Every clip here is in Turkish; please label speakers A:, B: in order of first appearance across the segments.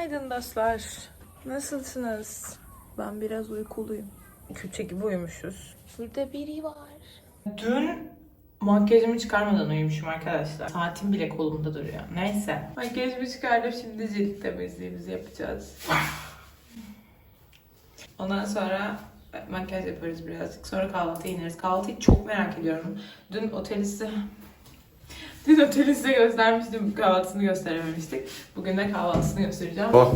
A: Günaydın dostlar. Nasılsınız? Ben biraz uykuluyum. Külçe gibi uyumuşuz. Burada biri var. Dün makyajımı çıkarmadan uyumuşum arkadaşlar. Saatim bile kolumda duruyor. Neyse. Makyajımı çıkardım şimdi cilt temizliğimizi yapacağız. Ondan sonra makyaj yaparız birazcık. Sonra kahvaltıya ineriz. Kahvaltıyı çok merak ediyorum. Dün oteli size... Dün oteli size göstermiştim. Kahvaltısını gösterememiştik. Bugün de kahvaltısını göstereceğim.
B: Oh.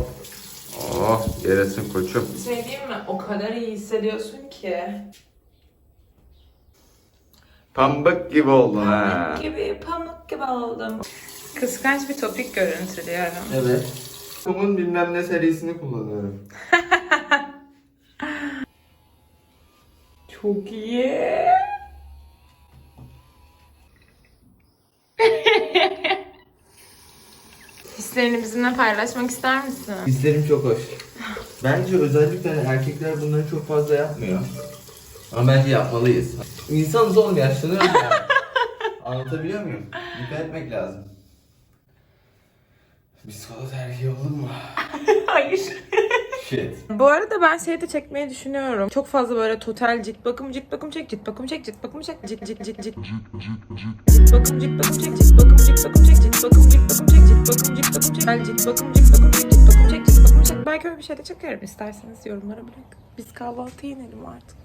B: Oh. Yeresin koçum.
A: Bir şey diyeyim mi? O kadar iyi hissediyorsun ki.
B: Pambık gibi oldun ha.
A: Pamuk gibi, pamuk gibi oldum. Kıskanç bir topik görüntülüyorum.
B: Evet. Kumun bilmem ne serisini kullanıyorum.
A: Çok iyi. Hislerini bizimle paylaşmak ister misin?
B: Hislerim çok hoş. Bence özellikle erkekler bunları çok fazla yapmıyor. Ama bence yapmalıyız. İnsanız oğlum yaşlanıyoruz ya. Anlatabiliyor muyum? Dikkat etmek lazım. Psikolog erkeği olur mu?
A: Hayır.
B: Shit.
A: Bu arada ben şey de çekmeyi düşünüyorum. Çok fazla böyle total cilt bakım, cilt bakım çek, cilt bakım çek, cilt bakım çek, cilt cilt cilt cilt. Cilt bakım, cilt bakım çek, cilt bakım, cilt bakım çek, cilt bakım, cilt bakım çek, cilt bakım, cilt bakım çek. Cilt bakım, cilt bakım çek, cilt bakım çek, cilt bakım çek. Belki öyle bir şey de çekerim isterseniz yorumlara bırak. Biz kahvaltıya inelim artık.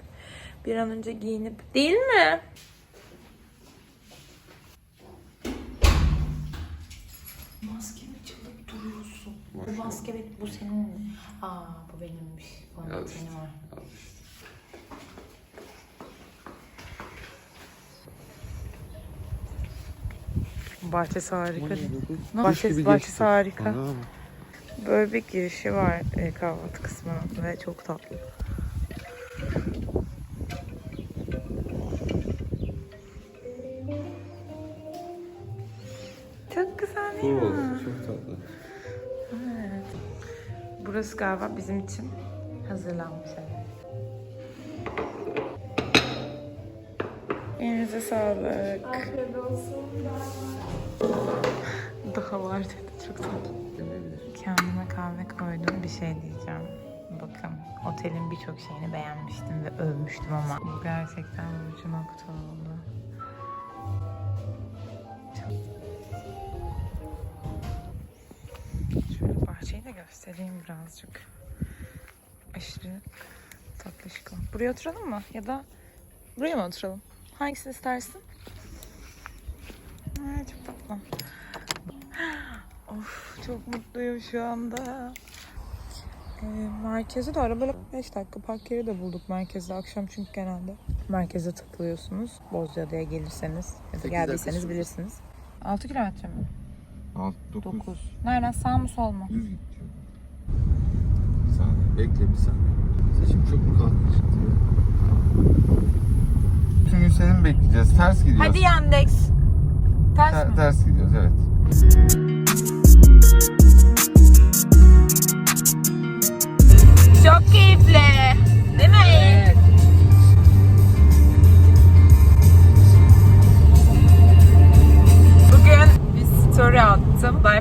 A: Bir an önce giyinip. Değil mi? Duruyorsun. Bu maske benim, bu senin mi? Aa bu benimmiş. Bu
B: Al işte.
A: var.
B: Al işte.
A: Bahçesi harika. Bahçesi, bahçesi harika. Böyle bir girişi var e, kahvaltı kısmına ve çok tatlı. Çok güzel değil mi? Burası galiba bizim için hazırlanmış. Elinize sağlık.
C: Afiyet olsun.
A: Daha var dedi çok tatlı. Kendime kahve koydum bir şey diyeceğim. Bakın otelin birçok şeyini beğenmiştim ve övmüştüm ama bu gerçekten vurucu nokta oldu. Göstereyim birazcık. Aşırı tatlışko. Buraya oturalım mı? Ya da buraya mı oturalım? Hangisini istersin? Ay, çok tatlı. Of çok mutluyum şu anda. Ee, merkeze de arabayla 5 dakika park yeri de bulduk merkezde akşam çünkü genelde merkeze takılıyorsunuz. Bozcaada'ya gelirseniz ya da geldiyseniz
B: dakika
A: bilirsiniz. 6 kilometre mi?
B: 6 9
A: 9. Nereden sağ mı sol mu?
B: Düz git diyor. Bir saniye. Bekle bir saniye. Saçım çok mu kalkmış çıktı ya? Bütün gün seni mi bekleyeceğiz? Ters gidiyoruz.
A: Hadi Yandex. Ters
B: Ter-
A: mi?
B: ters gidiyoruz evet.
A: Çok keyifli. Değil mi?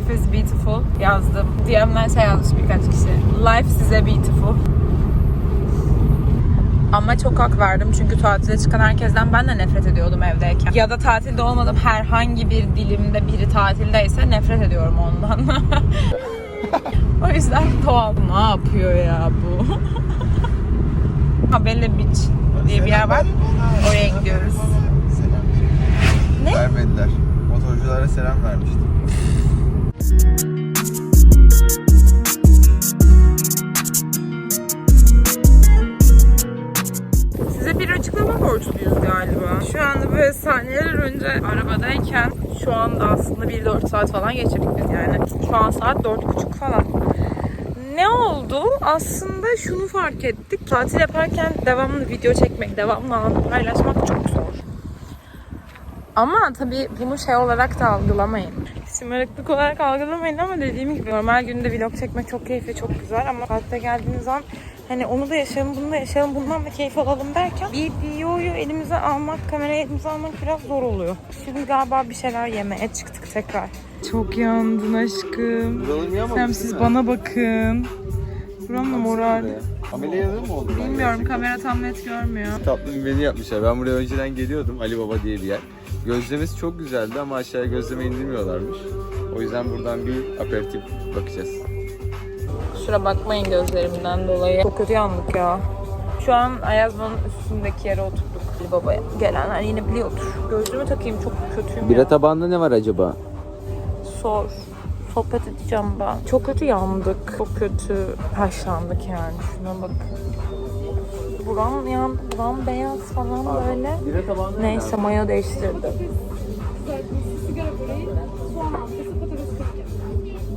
A: Life is beautiful yazdım. DM'den şey yazmış birkaç kişi. Life size beautiful. Ama çok hak verdim çünkü tatile çıkan herkesten ben de nefret ediyordum evdeyken. Ya da tatilde olmadığım herhangi bir dilimde biri tatildeyse nefret ediyorum ondan. o yüzden doğal. Ne yapıyor ya bu? Habelle Beach diye bir yer var. Oraya gidiyoruz.
B: Selam
A: Ne?
B: Vermediler. Motorculara selam vermiştim.
A: Size bir açıklama borçluyuz galiba. Şu anda böyle saniyeler önce arabadayken şu anda aslında 1-4 saat falan geçirdik biz yani. Şu an saat 4.30 falan. Ne oldu? Aslında şunu fark ettik. Tatil yaparken devamlı video çekmek, devamlı anı paylaşmak çok zor. Ama tabii bunu şey olarak da algılamayın. Şımarıklık olarak algılamayın ama dediğim gibi normal günde vlog çekmek çok keyifli, çok güzel ama tatilde geldiğiniz an Hani onu da yaşayalım, bunu da yaşayalım, bundan da keyif alalım derken bir videoyu elimize almak, kamerayı elimize almak biraz zor oluyor. Şimdi galiba bir şeyler yemeye çıktık tekrar. Çok yandın aşkım. Hem siz bana bakın. Buram da moral.
C: Ameliyatı mı oldu?
A: Bilmiyorum kamera tam net görmüyor.
C: Tatlı bir menü yapmışlar. Ben buraya önceden geliyordum. Ali Baba diye bir yer. Gözlemesi çok güzeldi ama aşağıya gözleme indirmiyorlarmış. O yüzden buradan bir aperatif bakacağız.
A: Şura bakmayın gözlerimden dolayı. Çok kötü yandık ya. Şu an Ayazma'nın üstündeki yere oturduk. Ali Baba'ya gelenler yine biliyordur. Gözlüğümü takayım çok kötüyüm ya.
C: tabağında ne var acaba?
A: Sor. Sohbet edeceğim ben. Çok kötü yandık. Çok kötü haşlandık yani. Şuna bak. Buram yandı. Buram beyaz falan böyle.
C: Bira
A: Neyse mayo değiştirdim.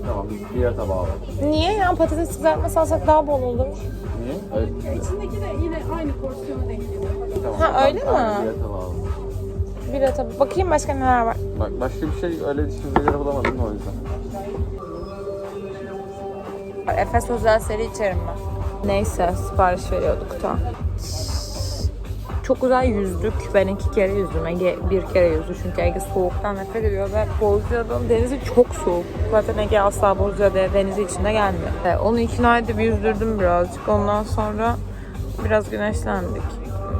C: Tamam bira tabağı var.
A: Niye ya patates kızartması alsak daha bol olur.
C: Niye?
D: İçindeki de yine aynı porsiyona denk geliyor.
C: Tamam.
A: Ha, öyle mi?
C: Bira tabağı var.
A: Bir tabii. Bakayım başka neler var.
C: Bak başka bir şey öyle göre bulamadım o yüzden.
A: Efes özel seri içerim ben. Neyse sipariş veriyorduk da. Çok güzel yüzdük. Ben iki kere yüzdüm. Ege bir kere yüzdü. Çünkü Ege soğuktan nefret ediyor ve Bozcaada'nın denizi çok soğuk. Zaten Ege asla Bozcaada denizi içinde gelmiyor. E, Onu ikna edip yüzdürdüm birazcık. Ondan sonra biraz güneşlendik.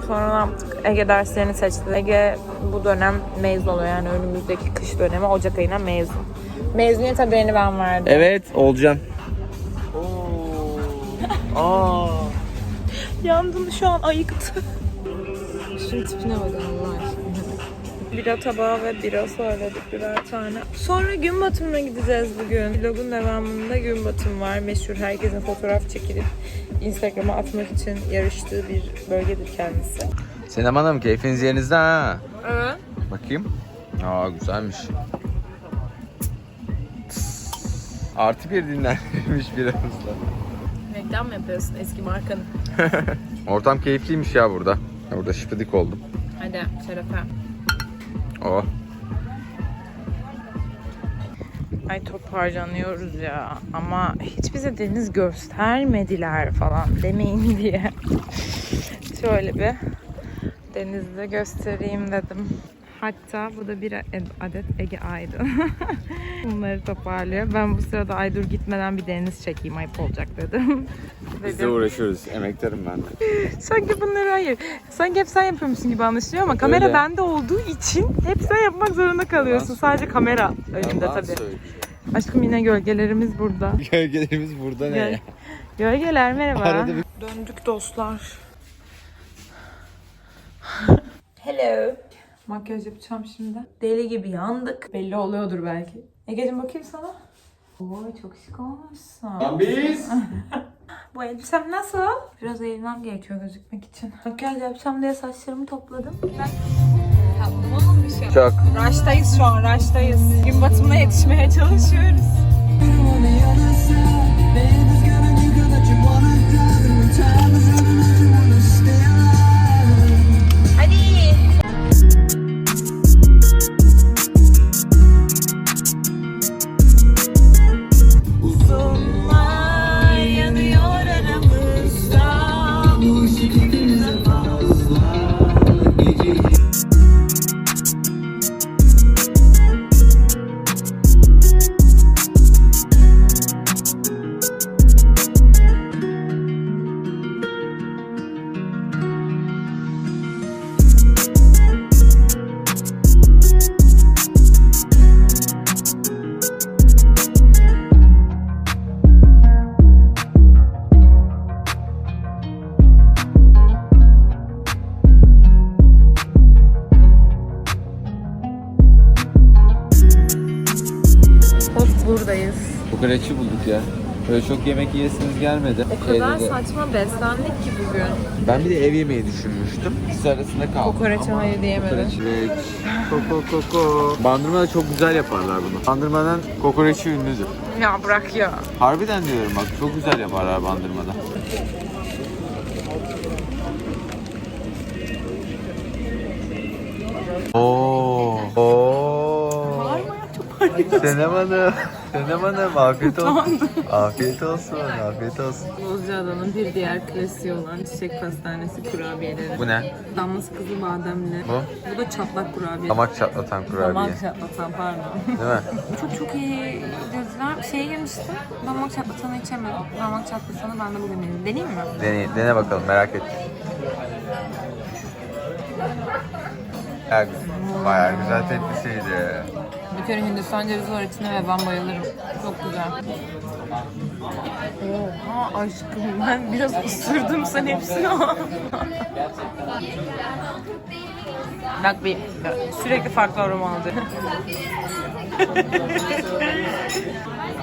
A: Sonra ne yaptık? Ege derslerini seçti. Ege bu dönem mezun oluyor. Yani önümüzdeki kış dönemi Ocak ayına mezun. Mezuniyet haberini ben verdim.
B: Evet Olcan.
C: Aa.
A: Yandım şu an ayıktı. Şunun tipine bak Allah aşkına. Bira tabağı ve bira söyledik birer tane. Sonra gün batımına gideceğiz bugün. Vlogun devamında gün batımı var. Meşhur herkesin fotoğraf çekilip Instagram'a atmak için yarıştığı bir bölgedir kendisi.
B: Senem Hanım keyfiniz yerinizde ha.
A: Evet.
B: Bakayım. Aa güzelmiş. Artı bir dinlenmiş biramızda.
A: Reklam mı yapıyorsun eski markanın?
B: Ortam keyifliymiş ya burada. Burada şıpıdık oldum.
A: Hadi şerefe.
B: Oh.
A: Ay toparlanıyoruz ya. Ama hiç bize deniz göstermediler falan demeyin diye. Şöyle bir denizde göstereyim dedim. Hatta bu da bir adet Ege Aydın. Bunları toparlıyor. Ben bu sırada Aydur gitmeden bir deniz çekeyim ayıp olacak dedim.
C: Biz de uğraşıyoruz. Emektarım ben de.
A: Sanki bunları hayır. Sanki hep sen yapıyormuşsun gibi anlaşılıyor ama kamera
C: Öyle.
A: bende olduğu için hep sen yapmak zorunda kalıyorsun. Sadece kamera önünde
C: Yalan
A: tabii. Aşkım yine gölgelerimiz burada.
C: Gölgelerimiz burada ne
A: Gel.
C: ya?
A: Gölgeler merhaba.
C: Arada bir-
A: Döndük dostlar. Hello. Makyaj yapacağım şimdi. Deli gibi yandık. Belli oluyordur belki. Ege'cim bakayım sana. Oy çok şık olmuşsun.
C: Lan biz.
A: Bu elbisem nasıl? Biraz eğilmem gerekiyor gözükmek için. Makyaj yapacağım diye saçlarımı topladım. Ben... Tatlı olmuş ya.
B: Çok.
A: Raştayız şu an, raştayız. Gün batımına yetişmeye çalışıyoruz.
C: Ya. Böyle çok yemek yiyesiniz gelmedi.
A: O kadar
C: Şeyde de-
A: saçma beslendik ki bugün.
C: Ben bir de ev yemeği düşünmüştüm. İkisi arasında kaldım.
A: Kokoreçe
C: Ama
A: hayır diyemedim.
C: Kokoreç. Koko koko. Bandırmada çok güzel yaparlar bunu. Bandırmadan kokoreçi ünlüdür.
A: Ya bırak ya.
C: Harbiden diyorum bak çok güzel yaparlar bandırmada.
B: Oo. Oo. Senem Hanım. Dönem Hanım afiyet olsun. afiyet olsun, afiyet olsun.
A: Bozcaada'nın bir diğer klasiği olan çiçek pastanesi kurabiyeleri.
B: Bu ne?
A: Damlası kızı bademli.
B: Bu?
A: Bu da çatlak kurabiye.
B: Damak çatlatan kurabiye.
A: Damak çatlatan pardon.
B: Değil mi?
A: çok çok iyi gözler. Şeye girmiştim. Damak çatlatanı içemedim. Damak çatlatanı ben de bugün deneyim. Deneyeyim mi?
B: Dene, dene bakalım merak ettim. Ya, bayağı güzel tepkisiydi.
A: Bir kere Hindistan cevizi var içinde ve ben bayılırım. Çok güzel. Oha aşkım ben biraz ısırdım sen hepsini. Bak bir sürekli farklı aroma aldı.